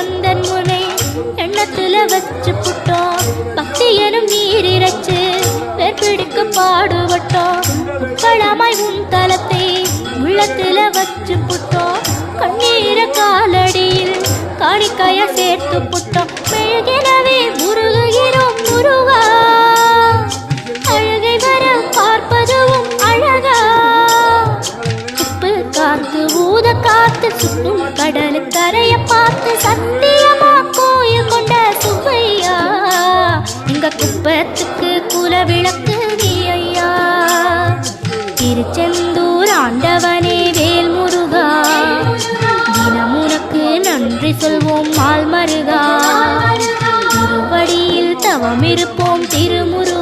உந்தன் முனை எண்ணத்துல வச்சு புட்டோம். பக்தி எனும் நீர் இறைச்சு வேர்பிடிக்க பாடுபட்டோம். உட்படமாய் உன் தலத்தை உள்ளத்துல வச்சு புட்டோம். கண்ணீர காலடியில் காணிக்கைய சேர்த்து புட்டோம். மெழுகினவே முருகுகிறோம் முருகா. அழகை வர பார்ப்பதுவும் அழகா. உப்பு காத்து ஊத காத்து சுற்றும் கடல். சத்தியமா கோயில் கொண்ட சுவையா இங்க குப்பத்துக்கு குல விளக்கு ஐயா திருச்செந்தூர் ஆண்டவனே வேல் முருகா தினமுனக்கு நன்றி சொல்வோம் மால் மருகா திருவடியில் தவமிருப்போம் திருமுருகா.